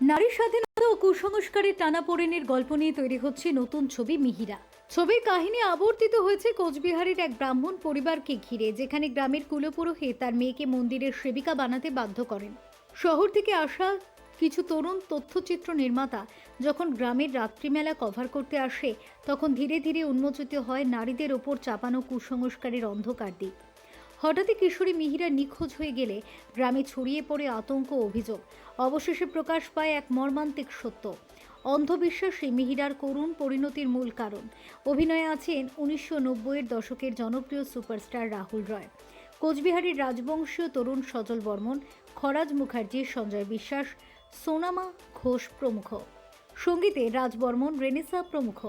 নারী স্বাধীনতা ও কুসংস্কারের টানাপোড়েনের গল্প নিয়ে তৈরি হচ্ছে নতুন ছবি মিহিরা। ছবির কাহিনী আবর্তিত হয়েছে কোচবিহারের এক ব্রাহ্মণ পরিবারকে ঘিরে, যেখানে গ্রামের কুলপুরোহিত তার মেয়েকে মন্দিরের সেবিকা বানাতে বাধ্য করেন। শহর থেকে আসা কিছু তরুণ তথ্যচিত্র নির্মাতা যখন গ্রামের রাত্রিমেলা কভার করতে আসে, তখন ধীরে ধীরে উন্মোচিত হয় নারীদের ওপর চাপানো কুসংস্কারের অন্ধকার দিক। হঠাৎই কিশোরী মিহিরা নিখোঁজ হয়ে গেলে গ্রামে ছড়িয়ে পড়ে আতঙ্ক অভিযোগ। অবশেষে প্রকাশ পায় এক মর্মান্তিক সত্য। অন্ধবিশ্বাসী মিহিরার করুণ পরিণতির মূল কারণ। অভিনয়ে আছেন উনিশশো নব্বইয়ের দশকের জনপ্রিয় সুপারস্টার রাহুল রয়। কোচবিহারের রাজবংশীয় তরুণ সজল বর্মন, খরাজ মুখার্জি, সঞ্জয় বিশ্বাস, সোনামা ঘোষ প্রমুখ। সঙ্গীতে রাজবর্মন রেনেসা প্রমুখ।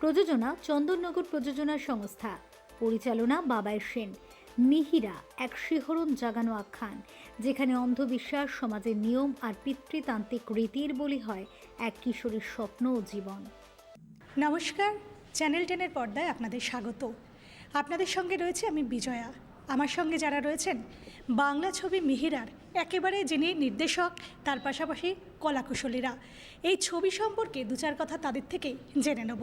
প্রযোজনা চন্দননগর প্রযোজনা সংস্থা। পরিচালনা বাবাই সেন। মিহিরা, এক শিহরণ জাগানো আখ্যান, যেখানে অন্ধবিশ্বাস, সমাজের নিয়ম আর পিতৃতান্ত্রিক রীতির বলি হয় এক কিশোরীর স্বপ্ন ও জীবন। নমস্কার, চ্যানেল টেনের পর্দায় আপনাদের স্বাগত। আপনাদের সঙ্গে রয়েছে আমি বিজয়া। আমার সঙ্গে যারা রয়েছেন, বাংলা ছবি মিহিরার একেবারে যিনি নির্দেশক, তার পাশাপাশি কলাকুশলীরা। এই ছবি সম্পর্কে দু চার কথা তাদের থেকেই জেনে নেব।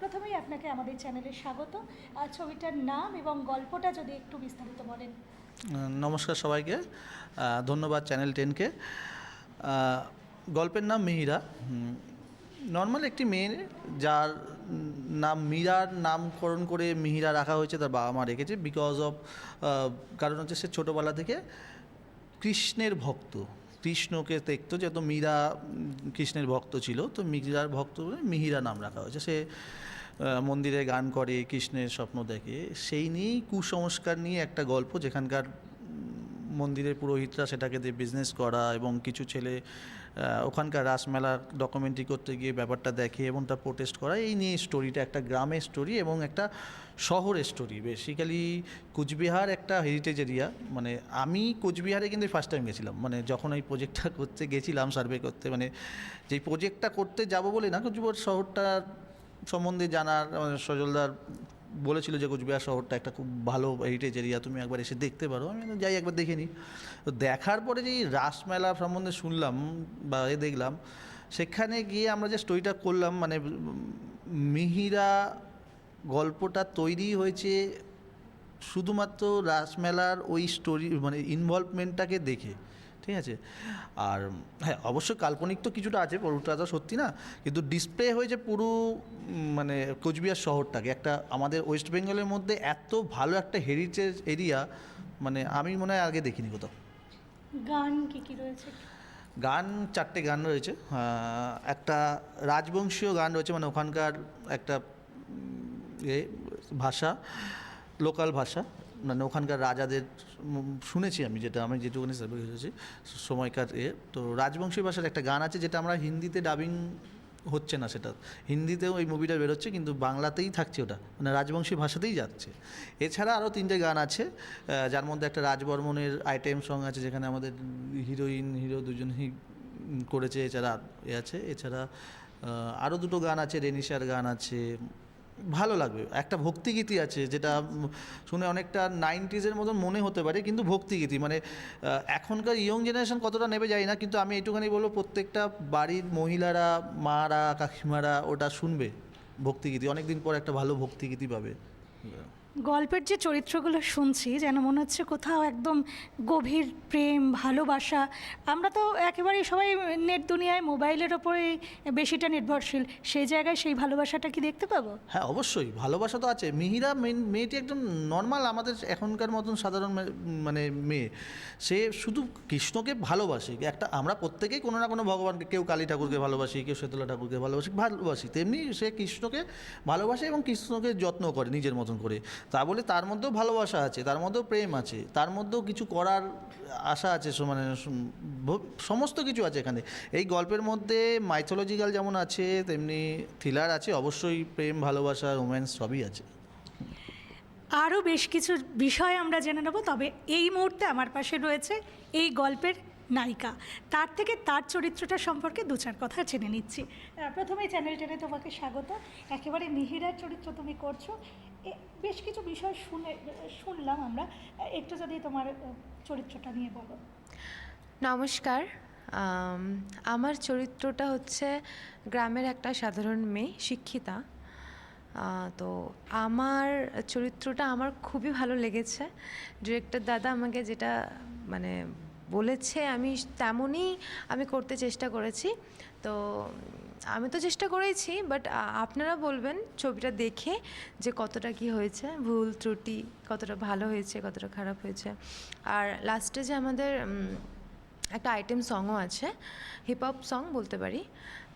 প্রথমেই আপনাকে আমাদের চ্যানেলে স্বাগত। ছবিটার নাম এবং গল্পটা যদি একটু বিস্তারিত বলেন। নমস্কার সবাইকে। ধন্যবাদ চ্যানেল টেনকে। গল্পের নাম মিহিরা। নর্মাল একটি মেয়ে যার নাম মীরার নামকরণ করে মিহিরা রাখা হয়েছে, তার বাবা মা রেখেছে বিকজ অফ কারণ হচ্ছে সে ছোটোবেলা থেকে কৃষ্ণের ভক্ত। কৃষ্ণকে দেখতো যেহেতু মীরা কৃষ্ণের ভক্ত ছিল, তো মীরার ভক্ত বলে মিহিরা নাম রাখা হয়েছে। সে মন্দিরে গান করে, কৃষ্ণের স্বপ্ন দেখে। সেই নিয়েই কুসংস্কার নিয়ে একটা গল্প যেখানকার মন্দিরের পুরোহিতরা সেটাকে দিয়ে বিজনেস করা এবং কিছু ছেলে ওখানকার রাসমেলা ডকুমেন্টারি করতে গিয়ে ব্যাপারটা দেখে এবং তা প্রোটেস্ট করা, এই নিয়ে স্টোরিটা একটা গ্রামের স্টোরি এবং একটা শহরের স্টোরি বেসিক্যালি কুচবিহার একটা হেরিটেজ এরিয়া মানে আমি কোচবিহারে কিন্তু ফার্স্ট টাইম গেছিলাম। মানে যখন এই প্রজেক্টটা করতে গেছিলাম সার্ভে করতে মানে যেই প্রজেক্টটা করতে যাব বলে না, কুচবিহার শহরটা সম্বন্ধে জানার মানে সজলদার বলেছিল যে কোচবিহার শহরটা একটা খুব ভালো হেরিটেজ এরিয়া তুমি একবার এসে দেখতে পারো। আমি যাই, একবার দেখে নিই। তো দেখার পরে যে রাসমেলা সম্বন্ধে শুনলাম বা এ দেখলাম, সেখানে গিয়ে আমরা যে স্টোরিটা করলাম মানে মিহিরা গল্পটা তৈরি হয়েছে শুধুমাত্র রাসমেলার ওই স্টোরি মানে ইনভলভমেন্টটাকে দেখে। ঠিক আছে? আর হ্যাঁ অবশ্যই কাল্পনিক তো কিছুটা আছে পুরোটা তো সত্যি না কিন্তু ডিসপ্লে হয়েছে পুরো মানে কোচবিহার শহরটাকে একটা আমাদের ওয়েস্ট বেঙ্গলের মধ্যে এত ভালো একটা হেরিটেজ এরিয়া মানে আমি মনে হয় আগে দেখিনি কোথাও। গান কি কি রয়েছে? গান চারটে গান রয়েছে একটা রাজবংশীয় গান রয়েছে মানে ওখানকার একটা এ ভাষা লোকাল ভাষা। মানে ওখানকার রাজাদের শুনেছি আমি যেটা আমি যেটুকুনি সার্ভে সময়কার এ। তো রাজবংশী ভাষার একটা গান আছে যেটা আমরা হিন্দিতে ডাবিং হচ্ছে না সেটা। হিন্দিতেও এই মুভিটা বেরোচ্ছে কিন্তু বাংলাতেই থাকছে ওটা। মানে রাজবংশী ভাষাতেই যাচ্ছে। এছাড়া আরও তিনটে গান আছে যার মধ্যে একটা রাজবর্মনের আইটেম সং আছে যেখানে আমাদের হিরোইন হিরো দুজনেই উম, করেছে এছাড়া এ আছে। এছাড়া আরও দুটো গান আছে রেনিশার গান আছে ভালো লাগবে। একটা ভক্তিগীতি আছে যেটা শুনে অনেকটা নাইনটিজের মতন মনে হতে পারে, কিন্তু ভক্তিগীতি। মানে এখনকার ইয়ং জেনারেশন কতটা নেবে যায় না, কিন্তু আমি এইটুখানি বলব প্রত্যেকটা বাড়ির মহিলারা, মারা, কাকিমারা ওটা শুনবে ভক্তিগীতি। অনেকদিন পর একটা ভালো ভক্তিগীতি পাবে। গল্পের যে চরিত্রগুলো শুনছি, যেন মনে হচ্ছে কোথাও একদম গভীর প্রেম, ভালোবাসা, আমরা তো একেবারেই সবাই নেট দুনিয়ায় মোবাইলের ওপরেই বেশিটা নির্ভরশীল। সেই জায়গায় সেই ভালোবাসাটা কি দেখতে পাবো? হ্যাঁ অবশ্যই। ভালোবাসা তো আছে। মিহিরা মেয়েটি একদম নর্মাল আমাদের এখনকার মতন সাধারণ মানে মেয়ে। সে শুধু কৃষ্ণকে ভালোবাসে। একটা আমরা প্রত্যেকেই কোনো না কোনো ভগবানকে, কেউ কালী ঠাকুরকে ভালোবাসি, কেউ শীতলা ঠাকুরকে ভালোবাসি ভালোবাসি। তেমনি সে কৃষ্ণকে ভালোবাসে এবং কৃষ্ণকে যত্ন করে নিজের মতন করে। তা বলে তার মধ্যেও ভালোবাসা আছে, তার মধ্যেও প্রেম আছে, তার মধ্যেও কিছু করার আশা আছে মানে সমস্ত কিছু আছে এখানে। এই গল্পের মধ্যে মাইথোলজিক্যাল যেমন আছে, তেমনি থ্রিলার আছে, অবশ্যই প্রেম, ভালোবাসা রোম্যান্স সবই আছে। আরও বেশ কিছু বিষয় আমরা জেনে নেব, তবে এই মুহূর্তে আমার পাশে রয়েছে এই গল্পের নায়িকা। তার থেকে তার চরিত্রটা সম্পর্কে দু চার কথা জেনে নিচ্ছি। প্রথমেই চ্যানেল টেনে তোমাকে স্বাগত। একেবারে মিহিরার চরিত্র তুমি করছ বেশ কিছু বিষয় শুনে শুনলাম আমরা। একটু যদি তোমার চরিত্রটা নিয়ে বলো। নমস্কার। আমার চরিত্রটা হচ্ছে গ্রামের একটা সাধারণ মেয়ে, শিক্ষিতা। তো আমার চরিত্রটা আমার খুবই ভালো লেগেছে। ডিরেক্টর দাদা আমাকে যেটা মানে বলেছে, আমি তেমনই আমি করতে চেষ্টা করেছি। তো আমি তো চেষ্টা করেছি বাট আপনারা বলবেন ছবিটা দেখে যে কতটা কি হয়েছে ভুল ত্রুটি কতটা ভালো হয়েছে কতটা খারাপ হয়েছে। আর লাস্টে যে আমাদের একটা আইটেম সংও আছে হিপ হপ সং বলতে পারি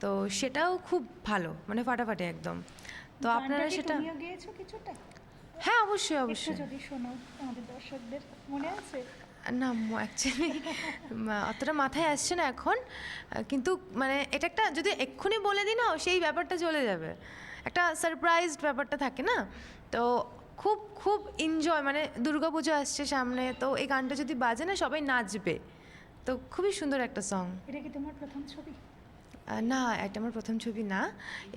তো সেটাও খুব ভালো মানে ফাটাফাটি একদম। তো আপনারা সেটা হ্যাঁ অবশ্যই অবশ্যই। যদি শোনো আমাদের দর্শকদের মনে আছে? না অ্যাকচুয়ালি অতটা মাথায় আসছে না এখন। কিন্তু মানে এটা একটা যদি এক্ষুনি বলে দিই না সেই ব্যাপারটা চলে যাবে। একটা সারপ্রাইজড ব্যাপারটা থাকে না? তো খুব খুব এনজয় মানে দুর্গাপুজো আসছে সামনে তো এই গানটা যদি বাজে না সবাই নাচবে। তো খুবই সুন্দর একটা সং এটা কি তোমার প্রথম ছবি? না এটা আমার প্রথম ছবি না।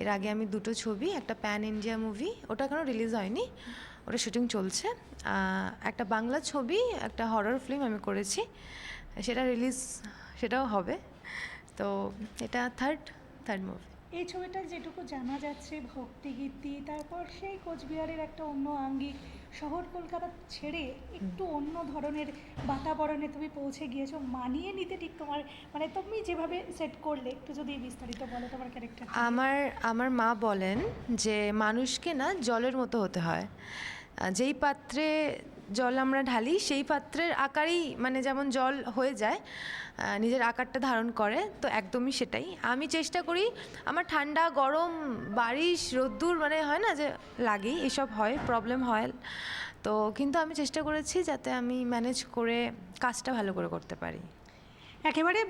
এর আগে আমি দুটো ছবি একটা প্যান ইন্ডিয়া মুভি ওটা এখনও রিলিজ হয়নি। ওটা শুটিং চলছে। একটা বাংলা ছবি একটা হরর ফিল্ম আমি করেছি। সেটা রিলিজ সেটাও হবে। তো এটা থার্ড থার্ড মুভি এই ছবিটা যেটুকু জানা যাচ্ছে ভক্তিগীতি তারপর সেই কোচবিহারের একটা অন্য আঙ্গিক। শহর কলকাতা ছেড়ে একটু অন্য ধরনের বাতাবরণে তুমি পৌঁছে গিয়েছো মানিয়ে নিতে ঠিক তোমার মানে তুমি যেভাবে সেট করলে একটু যদি বিস্তারিত বলো তোমার ক্যারেক্টার আমার আমার মা বলেন যে মানুষকে না জলের মতো হতে হয়। যেই পাত্রে জল আমরা ঢালি, সেই পাত্রের আকারেই মানে যেমন জল হয়ে যায় নিজের আকারটা ধারণ করে, তো একদমই সেটাই। আমি চেষ্টা করি, আমার ঠান্ডা, গরম, বারিশ, রোদ্দুর মানে হয় না যে লাগেই, এসব হয় প্রবলেম হয়। তো কিন্তু আমি চেষ্টা করেছি যাতে আমি ম্যানেজ করে কাজটা ভালো করে করতে পারি। একেবারে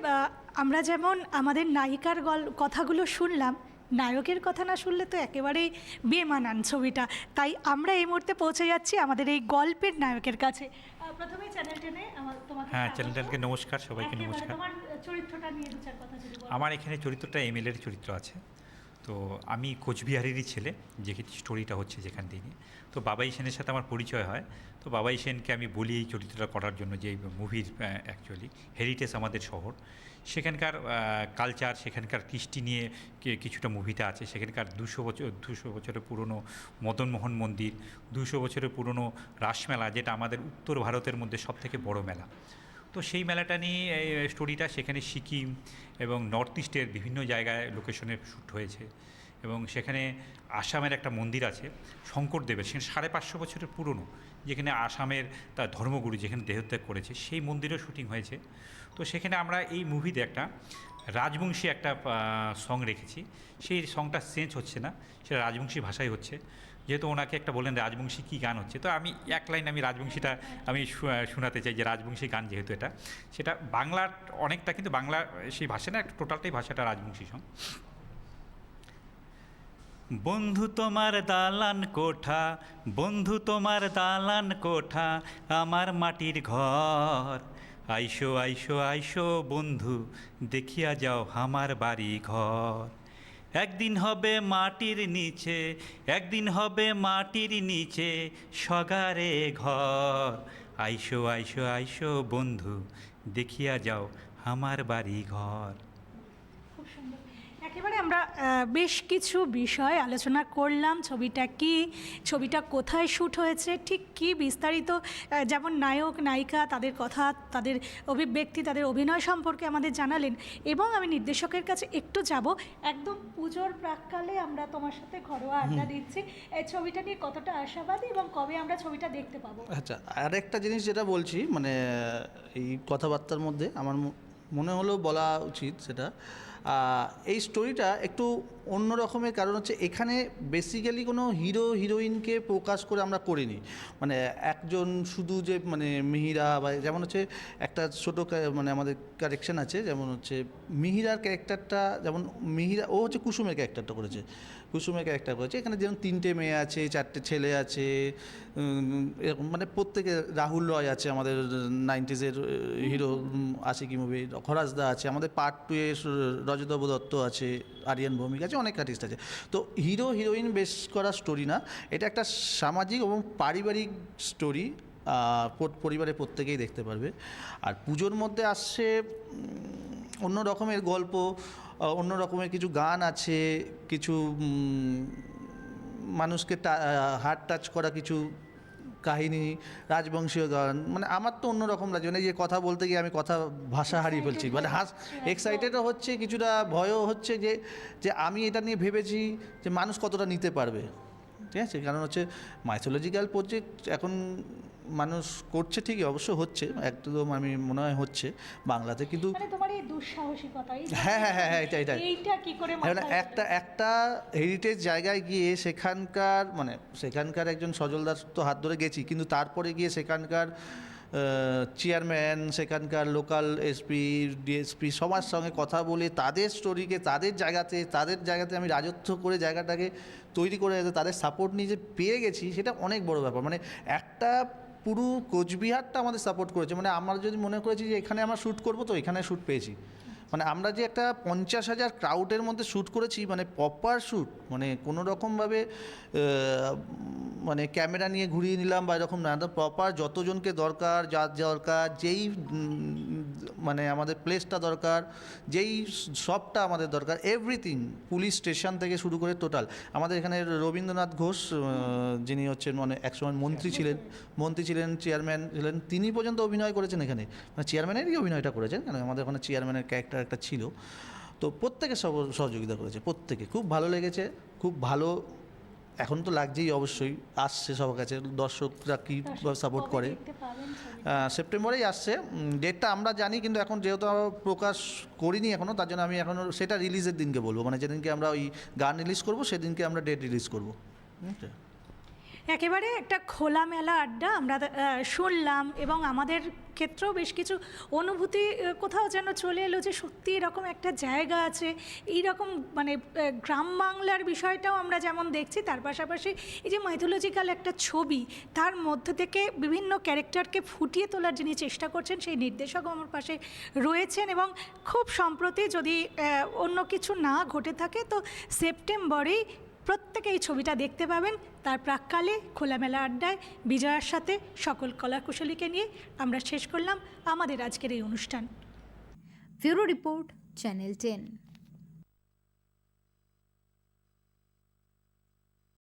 আমরা যেমন আমাদের নায়িকার গল, কথাগুলো শুনলাম নায়কের কথা না শুনলে তো একেবারেই বেমানান ছবিটা। তাই আমরা এই মুহূর্তে পৌঁছে যাচ্ছি আমাদের এই গল্পের নায়কের কাছে। প্রথমে চ্যানেল টেনে আমার তোমাকে হ্যাঁ চ্যানেলটাকে চ্যানেলকে নমস্কার সবাইকে নমস্কার। চরিত্রটা নিয়ে কথা আমার এখানে চরিত্রটা এমএলএর চরিত্র আছে। তো আমি কোচবিহারেরই ছেলে যে স্টোরিটা হচ্ছে যেখান থেকে। তো বাবাই সেনের সাথে আমার পরিচয় হয়। তো বাবাই সেনকে আমি বলি এই চরিত্রটা করার জন্য যে মুভির অ্যাকচুয়ালি হেরিটেজ আমাদের শহর। সেখানকার কালচার সেখানকার কৃষ্টি নিয়ে কিছুটা মুভিতে আছে। সেখানকার দুশো বছর, দুশো বছরের পুরনো মদনমোহন মন্দির, দুশো বছরের পুরনো রাসমেলা, যেটা আমাদের উত্তর ভারতের মধ্যে সবথেকে বড় মেলা। তো সেই মেলাটা নিয়ে স্টোরিটা সেখানে সিকিম এবং নর্থ ইস্টের বিভিন্ন জায়গায় লোকেশনে শ্যুট হয়েছে এবং সেখানে আসামের একটা মন্দির আছে, শঙ্করদেবের, সেখানে সাড়ে পাঁচশো বছরের পুরনো, যেখানে আসামের তার ধর্মগুরু যেখানে দেহত্যাগ করেছে, সেই মন্দিরেও শুটিং হয়েছে। তো সেখানে আমরা এই মুভিতে একটা রাজবংশী একটা সং রেখেছি। সেই সংটা চেঞ্জ হচ্ছে না, সেটা রাজবংশী ভাষাই হচ্ছে। যেহেতু ওনাকে একটা বললেন রাজবংশী কী গান হচ্ছে, তো আমি এক লাইন আমি রাজবংশীটা আমি শোনাতে চাই যে রাজবংশী গান যেহেতু এটা, সেটা বাংলার অনেকটা কিন্তু বাংলা সেই ভাষা না একটা টোটালটাই ভাষাটা রাজবংশী সং। বন্ধু তোমার দালান কোঠা, বন্ধু তোমার দালান কোঠা, আমার মাটির ঘর। আইসো আইসো আইসো বন্ধু, দেখিয়া যাও আমার বাড়ি ঘর। একদিন হবে মাটির নিচে, একদিন হবে মাটির নিচে সগারে ঘর। আইসো আইসো আইসো বন্ধু, দেখিয়া যাও আমার বাড়ি ঘর একেবারে আমরা বেশ কিছু বিষয় আলোচনা করলাম। ছবিটা কি ছবিটা কোথায় শ্যুট হয়েছে ঠিক কি বিস্তারিত যেমন নায়ক নায়িকা তাদের কথা তাদের অভিব্যক্তি তাদের অভিনয় সম্পর্কে আমাদের জানালেন এবং আমি নির্দেশকের কাছে একটু যাব। একদম পুজোর প্রাককালে আমরা তোমার সাথে ঘরোয়া আড্ডা দিচ্ছি। এই ছবিটা নিয়ে কতটা আশাবাদী এবং কবে আমরা ছবিটা দেখতে পাবো? আচ্ছা আর একটা জিনিস যেটা বলছি মানে এই কথাবার্তার মধ্যে আমার মনে হলো বলা উচিত সেটা এই স্টোরিটা একটু অন্য রকমের কারণ হচ্ছে এখানে বেসিক্যালি কোনো হিরো হিরোইনকে প্রকাশ করে আমরা করিনি। মানে একজন শুধু যে মানে মিহিরা বা যেমন হচ্ছে একটা ছোটো মানে আমাদের কারেকশন আছে, যেমন হচ্ছে মিহিরার ক্যারেক্টারটা যেমন মিহিরা, ও হচ্ছে কুসুমের ক্যারেক্টারটা করেছে। কুসুমের ক্যারেক্টার করেছে। এখানে যেমন তিনটে মেয়ে আছে, চারটে ছেলে আছে এরকম মানে প্রত্যেকে রাহুল রয় আছে আমাদের নাইনটিজের হিরো আশিকি মুভি খরাজদা আছে, আমাদের পার্ট টু এ রজতব দত্ত আছে, আরিয়ান ভৌমিক আছে। অনেক আর্টিস্ট আছে। তো হিরো হিরোইন বেশ করা স্টোরি না। এটা একটা সামাজিক এবং পারিবারিক স্টোরি পরিবারের প্রত্যেকেই দেখতে পারবে। আর পুজোর মধ্যে আসছে অন্য রকমের গল্প অন্য রকমের কিছু গান আছে, কিছু মানুষকে হার্ট টাচ করা কিছু কাহিনী রাজবংশীয় গান মানে আমার তো অন্যরকম লাগে মানে যে কথা বলতে গিয়ে আমি কথা ভাষা হারিয়ে ফেলছি। মানে হাস এক্সাইটেডও হচ্ছে কিছুটা ভয়ও হচ্ছে যে যে আমি এটা নিয়ে ভেবেছি যে মানুষ কতটা নিতে পারবে। ঠিক আছে? কারণ হচ্ছে মাইথোলজিক্যাল প্রজেক্ট এখন মানুষ করছে ঠিকই অবশ্য হচ্ছে একদম আমি মনে হয় হচ্ছে বাংলাতে কিন্তু মানে তোমার এই দুঃসাহসিকতা হ্যাঁ, হ্যাঁ, হ্যাঁ, হ্যাঁ, এটা, এটা। এইটা কি করে মানে একটা একটা হেরিটেজ জায়গায় গিয়ে সেখানকার মানে সেখানকার একজন সজল দাস তো হাত ধরে গেছি কিন্তু তারপরে গিয়ে সেখানকার চেয়ারম্যান সেখানকার লোকাল এসপি ডিএসপি সবার সঙ্গে কথা বলে তাদের স্টোরিকে তাদের জায়গাতে তাদের জায়গাতে আমি রাজত্ব করে জায়গাটাকে তৈরি করে যাতে তাদের সাপোর্ট নিয়ে যে পেয়ে গেছি সেটা অনেক বড় ব্যাপার মানে একটা পুরো কোচবিহারটা আমাদের সাপোর্ট করেছে। মানে আমরা যদি মনে করেছি যে এখানে আমরা শ্যুট করব, তো এখানে শ্যুট পেয়েছি। মানে আমরা যে একটা পঞ্চাশ হাজার ক্রাউডের মধ্যে শ্যুট করেছি মানে প্রপার শ্যুট মানে কোনো রকমভাবে মানে ক্যামেরা নিয়ে ঘুরিয়ে নিলাম বা এরকম না। প্রপার যতজনকে দরকার, যার দরকার, যেই মানে আমাদের প্লেসটা দরকার যেই সবটা আমাদের দরকার এভরিথিং পুলিশ স্টেশন থেকে শুরু করে টোটাল আমাদের এখানে রবীন্দ্রনাথ ঘোষ যিনি হচ্ছেন মানে একসময় মন্ত্রী ছিলেন মন্ত্রী ছিলেন চেয়ারম্যান ছিলেন তিনি পর্যন্ত অভিনয় করেছেন এখানে। মানে চেয়ারম্যানেরই অভিনয়টা করেছেন কারণ আমাদের ওখানে চেয়ারম্যানের ক্যারেক্টার একটা ছিল। তো প্রত্যেকে সহ- সহযোগিতা করেছে প্রত্যেকে। খুব ভালো লেগেছে খুব ভালো এখন তো লাগছেই অবশ্যই আসছে সবার কাছে দর্শকরা কী সাপোর্ট করে। সেপ্টেম্বরেই আসছে ডেটটা আমরা জানি কিন্তু এখন যেহেতু প্রকাশ করিনি এখনও তার জন্য আমি এখনও সেটা রিলিজের দিনকে বলব মানে যেদিনকে আমরা ওই গান রিলিজ করব সেদিনকে আমরা ডেট রিলিজ করব? একেবারে একটা খোলামেলা আড্ডা আমরা শুনলাম এবং আমাদের ক্ষেত্রেও বেশ কিছু অনুভূতি কোথাও যেন চলে এলো যে সত্যি এরকম একটা জায়গা আছে। এই রকম মানে গ্রাম বাংলার বিষয়টাও আমরা যেমন দেখছি, তার পাশাপাশি এই যে মাইথোলজিক্যাল একটা ছবি, তার মধ্যে থেকে বিভিন্ন ক্যারেক্টারকে ফুটিয়ে তোলার যিনি চেষ্টা করছেন, সেই নির্দেশকও আমার পাশে রয়েছেন এবং খুব সম্প্রতি যদি অন্য কিছু না ঘটে থাকে, তো সেপ্টেম্বরেই প্রত্যেকে এই ছবিটা দেখতে পাবেন। তার প্রাককালে খোলামেলা আড্ডায় বিজয়ার সাথে সকল কলাকুশলীকে নিয়ে আমরা শেষ করলাম আমাদের আজকের এই অনুষ্ঠান। Bureau report, channel ten.